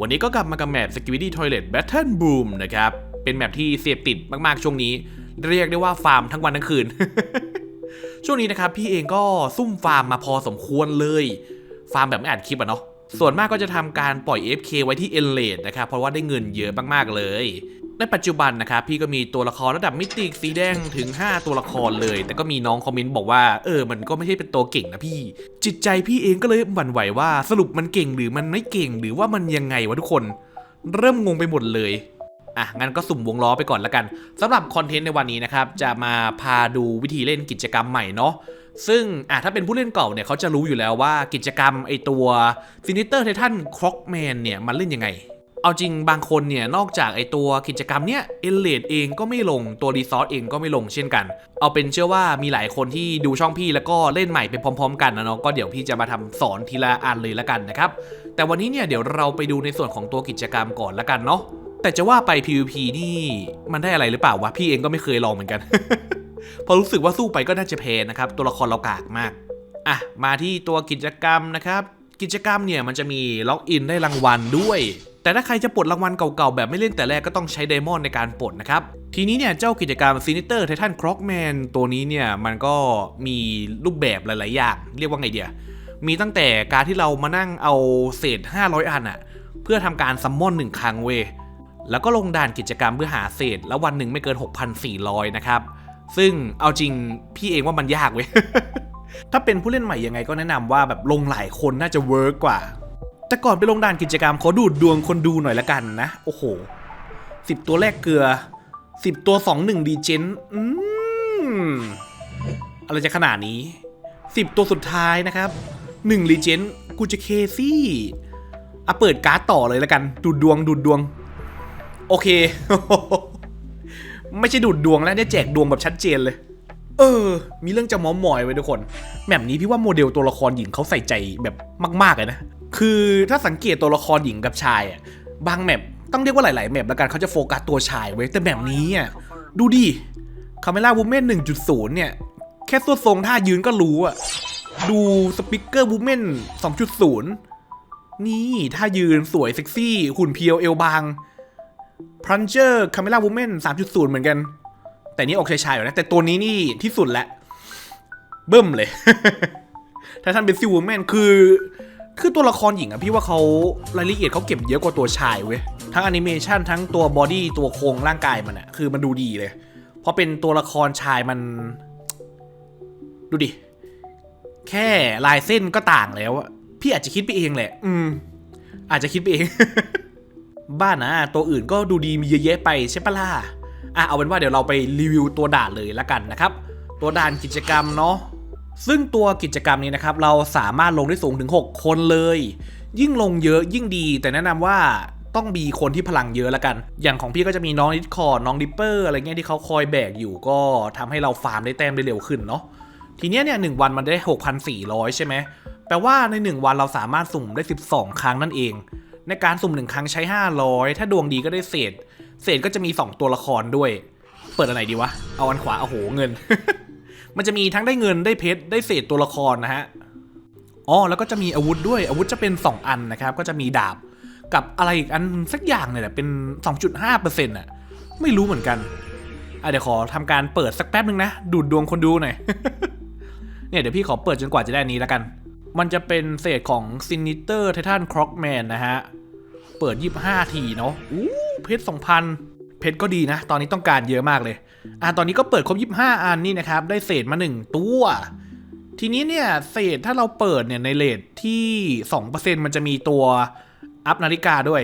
วันนี้ก็กลับมากับแมป Security Toilet Battle Boom นะครับ เป็นแมปที่เสพติดมากๆช่วงนี้ เรียกได้ว่าฟาร์มทั้งวันทั้งคืน ช่วงนี้นะครับพี่เองก็ซุ่มฟาร์มมาพอสมควรเลย ฟาร์มแบบไม่อัดคลิปอะเนาะส่วนมากก็จะทำการปล่อย FK ไว้ที่ e n l a t e นะครับเพราะว่าได้เงินเยอะมากๆเลย ในปัจจุบันนะครับพี่ก็มีตัวละครระดับมิติสีแดงถึง 5 ตัวละครเลย แต่ก็มีน้องคอมเมนต์บอกว่าเออมันก็ไม่ใช่เป็นตัวเก่งนะพี่ จิตใจพี่เองก็เลยหวั่นไหวว่าสรุปมันเก่งหรือมันไม่เก่งหรือว่ามันยังไงวะทุกคน เริ่มงงไปหมดเลยอะงั้นก็สุ่มวงล้อไปก่อนละกันสำหรับคอนเทนต์ในวันนี้นะครับจะมาพาดูวิธีเล่นกิจกรรมใหม่เนาะซึ่งอะถ้าเป็นผู้เล่นเก่าเนี่ยเขาจะรู้อยู่แล้วว่ากิจกรรมไอตัวซินิเตอร์ไททันคร็อกแมนเนี่ยมันเล่นยังไง เอาจริงบางคนเนี่ย นอกจากไอตัวกิจกรรมเนี้ยเอเลดเองก็ไม่ลงตัวรีซอสเองก็ไม่ลงเช่นกัน เอาเป็นเชื่อว่ามีหลายคนที่ดูช่องพี่แล้วก็เล่นใหม่ไปพร้อม ๆ กันนะเนาะก็เดี๋ยวพี่จะมาทำสอนทีละอันเลยละกันนะครับแต่วันนี้เนี่ยเดี๋ยวเราไปดูในส่วนของตัวกิจกรรมก่อนละกันเนาะแต่จะว่าไป PVP นี่มันได้อะไรหรือเปล่าวะพี่เองก็ไม่เคยลองเหมือนกัน พอรู้สึกว่าสู้ไปก็น่าจะแพ้นะครับตัวละครเรากากมากอะมาที่ตัวกิจกรรมนะครับ กิจกรรมเนี่ยมันจะมีล็อกอินได้รางวัลด้วย แต่ถ้าใครจะปลดรางวัลเก่าๆ แบบไม่เล่นแต่แรกก็ต้องใช้ไดมอนด์ในการปลดนะครับ ทีนี้เนี่ยเจ้ากิจกรรมซินิเตอร์ไททันคร็อกแมนตัวนี้เนี่ยมันก็มีรูปแบบหลายๆอย่างเรียกว่าไงเดียมีตั้งแต่การที่เรามานั่งเอาเศษ 500 อันอะเพื่อทำการซัมมอนหนึ่งครั้งเวแล้วก็ลงด่านกิจกรรมเพื่อหาเศษ แล้ววันหนึ่งไม่เกิน 6,400 นะครับ ซึ่งเอาจริงพี่เองว่ามันยากเว้ยถ้าเป็นผู้เล่นใหม่ยังไงก็แนะนำว่าแบบลงหลายคนน่าจะเวิร์กกว่า แต่ก่อนไปลงด่านกิจกรรมขอดูดดวงคนดูหน่อยละกันนะ โอ้โหสิบตัวแรกเกลือสิบตัวสองหนึ่งดีเจนอืมอะไรจะขนาดนี้สิบตัวสุดท้ายนะครับหนึ่งรีเจนกูจะเคซี่อะเปิดการ์ดต่อเลยละกัน ดูดดวงดูดดวง โอเค ไม่ใช่ดูดดวงแล้วเนี่ยแจกดวงแบบชัดเจนเลย เออ มีเรื่องจะมอมอยไว้ทุกคน แบบนี้พี่ว่าโมเดลตัวละครหญิงเขาใส่ใจแบบมากๆเลยนะ คือถ้าสังเกตตัวละครหญิงกับชายอะบางแมปต้องเรียกว่าหลาย ๆ แมปแล้วกันเขาจะโฟกัสตัวชายไว้แต่แบบนี้อะดูดิคาเมล่าวูแมน1.0 เนี่ย แค่ตัวทรงท่ายืนก็รู้อะดูสปิเกอร์วูแมน2.0 นี่ท่ายืนสวยเซ็กซี่ หุ่นเพียวเอวบางพรันเจอร์คาเมล่าวูแมน3.0 เหมือนกัน แต่นี่ออกชายๆอยู่นะแต่ตัวนี้นี่ที่สุดแล้วเบิ่มเลย ถ้าท่านเป็นซิวูแมนคือ คือตัวละครหญิงอะพี่ว่าเขารายละเอียดเขาเก็บเยอะกว่าตัวชายเว้ย ทั้งแอนิเมชันทั้งตัวบอดี้ตัวโครงร่างกายมันอะคือมันดูดีเลย เพราะเป็นตัวละครชายมัน ดูดิ แค่ลายเส้นก็ต่างแล้วอะพี่อาจจะคิดไปเองแหละ อืม อาจจะคิดไปเอง บ้านนะตัวอื่นก็ดูดีมีเยอะแยะไปใช่ปะล่ะอะเอาเป็นว่าเดี๋ยวเราไปรีวิวตัวด่านเลยละกันนะครับ ตัวด่านกิจกรรมเนาะ ซึ่งตัวกิจกรรมนี้นะครับเราสามารถลงได้สูงถึง 6 คนเลย ยิ่งลงเยอะยิ่งดี แต่แนะนำว่าต้องมีคนที่พลังเยอะละกัน อย่างของพี่ก็จะมีน้องนิดคอร์น้องดิปเปอร์อะไรเงี้ยที่เขาคอยแบกอยู่ก็ทำให้เราฟาร์มได้แต้มได้เร็วขึ้นเนาะทีเนี้ยเนี่ยหนึ่งวันมันได้ 6,400 ใช่ไหมแปลว่าใน 1 วันเราสามารถสุ่มได้ 12 ครั้งนั่นเอง ในการสุ่มหนึ่งครั้งใช้ 500 ถ้าดวงดีก็ได้เศษ เศษก็จะมี 2 ตัวละครด้วย เปิดอันไหนดีวะ เอาอันขวาโอ้โหเงิน มันจะมีทั้งได้เงินได้เพชรได้เศษตัวละครนะฮะอ๋อแล้วก็จะมีอาวุธด้วยอาวุธจะเป็น 2 อันนะครับ ก็จะมีดาบกับอะไรอีกอันสักอย่างเนี่ยแหละเป็น 2.5%อะไม่รู้เหมือนกันอะเดี๋ยวขอทำการเปิดสักแป๊บนึงนะ ดูดดวงคนดูหน่อยเนี่ยเดี๋ยวพี่ขอเปิดจนกว่าจะได้นนี้แล้วกัน มันจะเป็นเศษของซินิเตอร์ไททันคร็อกแมนนะฮะ เปิด 25 ทีเนาะอู้เพชร2,000 เพชรก็ดีนะ ตอนนี้ต้องการเยอะมากเลย อะตอนนี้ก็เปิดครบ25อันนี่นะครับ ได้เศษมา1ตัว ทีนี้เนี่ยเศษถ้าเราเปิดเนี่ยในเลทที่2%มันจะมีตัวอัพนาฬิกาด้วย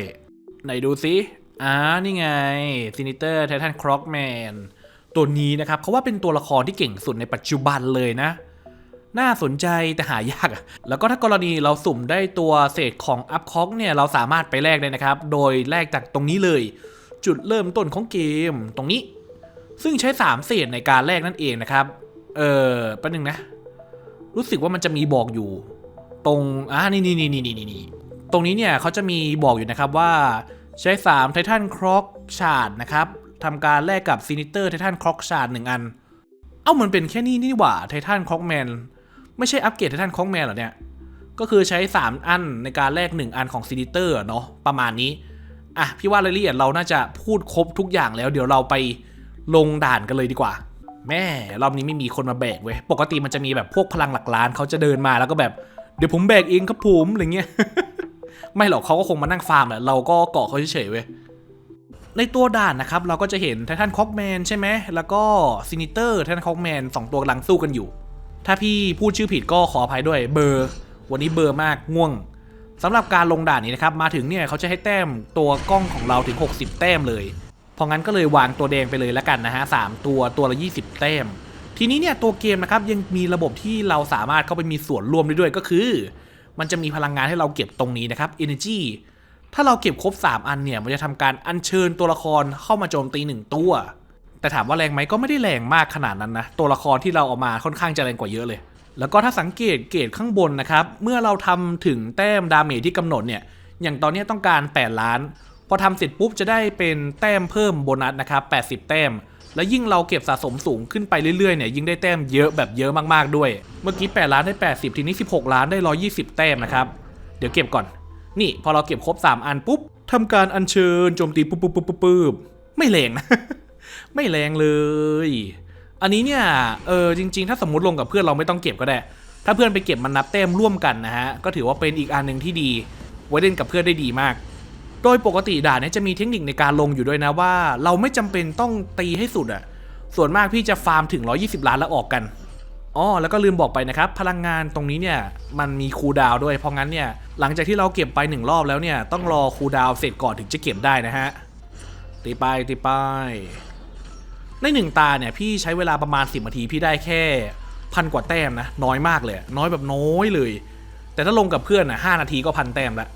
ไหนดูซิอ่านี่ไงซินิเตอร์ไททันคร็อกแมนตัวนี้นะครับเขาว่าเป็นตัวละครที่เก่งสุดในปัจจุบันเลยนะ น่าสนใจแต่หายาก แล้วก็ถ้ากรณีเราสุ่มได้ตัวเศษของอัพคอกเนี่ยเราสามารถไปแลกได้นะครับ โดยแลกจากตรงนี้เลย จุดเริ่มต้นของเกมตรงนี้ ซึ่งใช้ 3 เศษในการแลกนั่นเองนะครับ เออแป๊บนึงนะ รู้สึกว่ามันจะมีบอกอยู่ ตรง อ่านี่นี่นี่นี่นี่นี่ตรงนี้เนี่ยเขาจะมีบอกอยู่นะครับว่าใช้ 3 ไททันคร็อกชาร์ดนะครับทำการแลกกับซินิเตอร์ไททันคร็อกชาร์ดหนึ่งอัน เอ้ามันเป็นแค่นี้นี่หว่าไททันคร็อกแมนไม่ใช่อัปเกรดไททันคร็อกแมนหรอเนี่ย ก็คือใช้ 3 อันในการแลก 1 อันของซินิเตอร์เนาะประมาณนี้ อะ พี่ว่ารายละเอียดเราน่าจะพูดครบทุกอย่างแล้ว เดี๋ยวเราไป ลงด่านกันเลยดีกว่า แม่รอบนี้ไม่มีคนมาแบกเว้ย ปกติมันจะมีแบบพวกพลังหลักล้านเขาจะเดินมาแล้วก็แบบเดี๋ยวผมแบกเองครับผมอะไรเงี้ย ไม่หรอกเขาก็คงมานั่งฟาร์มแหละเราก็เกาะเขาเฉยๆเว้ยในตัวด่านนะครับ เราก็จะเห็นไททันคอกแมนใช่ไหม แล้วก็ซินิเตอร์ไททันคอกแมนสองตัวกำลังสู้กันอยู่ ถ้าพี่พูดชื่อผิดก็ขออภัยด้วยเบอร์ วันนี้เบอร์มากง่วงสำหรับการลงด่านนี้นะครับ มาถึงเนี่ยเขาจะให้แต้มตัวกล้องของเราถึง 60 แต้มเลย เพราะงั้นก็เลยวางตัวแดงไปเลยแล้วกันนะฮะสามตัวตัวละ 20 แต้ม ทีนี้เนี่ยตัวเกมนะครับยังมีระบบที่เราสามารถเข้าไปมีส่วนร่วมได้ด้วยก็คือ มันจะมีพลังงานให้เราเก็บตรงนี้นะครับ energy ถ้าเราเก็บครบ 3 อันเนี่ยมันจะทำการอัญเชิญตัวละครเข้ามาโจมตี 1 ตัว แต่ถามว่าแรงไหมก็ไม่ได้แรงมากขนาดนั้นนะ ตัวละครที่เราเอามาค่อนข้างจะแรงกว่าเยอะเลย แล้วก็ถ้าสังเกตเกรดข้างบนนะครับ เมื่อเราทำถึงแต้มดาเมจที่กำหนดเนี่ย อย่างตอนนี้ต้องการ 8 ล้าน พอทำเสร็จปุ๊บจะได้เป็นแต้มเพิ่มโบนัสนะครับ80 แต้ม แล้วยิ่งเราเก็บสะสมสูงขึ้นไปเรื่อยๆเนี่ยยิ่งได้แต้มเยอะแบบเยอะมากๆด้วย เมื่อกี้ 8 ล้านได้ 80 ทีนี้ 16 ล้านได้ 120 แต้มนะครับ เดี๋ยวเก็บก่อน นี่พอเราเก็บครบ 3 อันปุ๊บทำการอัญเชิญโจมตีปุ๊บปุ๊บปุ๊บปุ๊บปุ๊บไม่แรงนะไม่แรงเลย อันนี้เนี่ยเออจริง ๆ ถ้าสมมติลงกับเพื่อนเราไม่ต้องเก็บก็ได้ ถ้าเพื่อนไปเก็บมันนับแต้มร่วมกันนะฮะก็ถือว่าเป็นอีกอันหนึ่งที่ดี ไว้เล่นกับเพื่อนได้ดีมาก โดยปกติด่านนี้จะมีเทคนิคในการลงอยู่ด้วยนะว่า เราไม่จำเป็นต้องตีให้สุดอะส่วนมากพี่จะฟาร์มถึง 120 ล้านแล้วออกกันอ๋อแล้วก็ลืมบอกไปนะครับ พลังงานตรงนี้เนี่ยมันมีคูลดาวด้วยเพราะงั้นเนี่ยหลังจากที่เราเก็บไปหนึ่งรอบแล้วเนี่ยต้องรอคูลดาวเสร็จก่อนถึงจะเก็บได้นะฮะตีไปตีไปในหนึ่งตาเนี่ยพี่ใช้เวลาประมาณ 10นาทีพี่ได้แค่พันกว่าแต้มนะน้อยมากเลย น้อยแบบน้อยเลย แต่ถ้าลงกับเพื่อนอะห้านาทีก็พันแต้มละ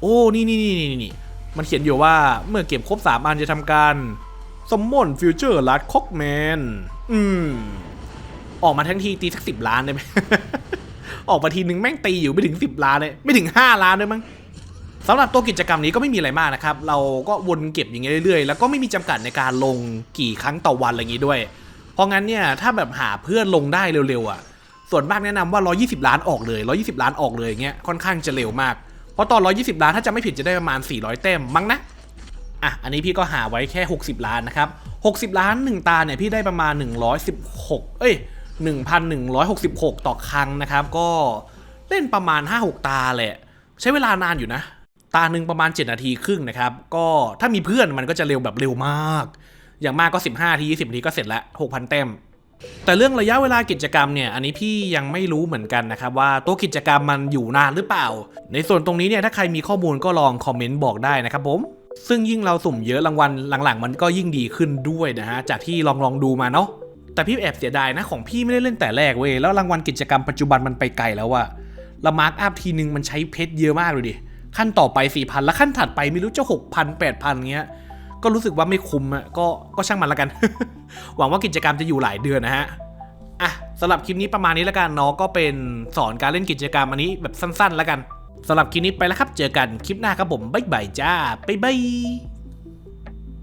โอ้นี่นี่นี่นี่นี่มันเขียนอยู่ว่าเมื่อเก็บครบ3อันจะทำการสมมอนฟิวเจอร์ลัดคอกแมนอืม ออกมาทั้งทีตีสักสิบล้านได้ไหมออกมาทีนึงแม่งตีอยู่ไม่ถึง 10 ล้านเลยไม่ถึง 5 ล้านด้วยมั้งสำหรับตัวกิจกรรมนี้ก็ไม่มีอะไรมากนะครับ เราก็วนเก็บอย่างเงี้ยเรื่อยๆ แล้วก็ไม่มีจำกัดในการลงกี่ครั้งต่อวันอะไรอย่างงี้ด้วย เพราะงั้นเนี่ยถ้าแบบหาเพื่อนลงได้เร็วๆอะ ส่วนมากแนะนำว่า 120 ล้านออกเลย 120 ล้านออกเลยเงี้ยค่อนข้างจะเร็วมาก เพราะตอน 120 ล้านถ้าจะไม่ผิดจะได้ประมาณ 400แต้มมั้งนะอะอันนี้พี่ก็หาไว้แค่ 60 ล้านนะครับ60 ล้าน 1 ตาเนี่ยพี่ได้ประมาณ 116 เอ้ย 1,166 ต่อครั้งนะครับ ก็เล่นประมาณ 5-6 ตาแหละ ใช้เวลานานอยู่นะ ตาหนึ่งประมาณ 7 นาทีครึ่งนะครับ ก็ถ้ามีเพื่อนมันก็จะเร็วแบบเร็วมาก อย่างมากก็ 15ที20นาทีก็เสร็จแล้ว 6,000แต้ม แต่เรื่องระยะเวลากิจกรรมเนี่ยอันนี้พี่ยังไม่รู้เหมือนกันนะครับว่าตัวกิจกรรมมันอยู่นานหรือเปล่า ในส่วนตรงนี้เนี่ยถ้าใครมีข้อมูลก็ลองคอมเมนต์บอกได้นะครับผมซึ่งยิ่งเราสุ่มเยอะรางวัลหลังๆ มันก็ยิ่งดีขึ้นด้วยนะฮะจากที่ลองลองดูมาเนาะแต่พี่แอบเสียดายนะของพี่ไม่ได้เล่นแต่แรกเว้ยแล้วรางวัลกิจกรรมปัจจุบันมันไปไกลแล้วอะละมาร์กอัพทีนึงมันใช้เพชรเยอะมากเลยดิขั้นต่อไป4,000แล้วขั้นถัดไปไม่รู้จะ6,000 8,000เงี้ยก็รู้สึกว่าไม่คุ้มอะก็ก็ช่างมันละกัน หวังว่ากิจกรรมจะอยู่หลายเดือนนะฮะอะสำหรับคลิปนี้ประมาณนี้แล้วกันเนาะก็เป็นสอนการเล่นกิจกรรมอันนี้แบบสั้น ๆ แล้วกันสำหรับคลิปนี้ไปแล้วครับ เจอกันคลิปหน้าครับผมบ๊ายบายจ้าบ๊ายบาย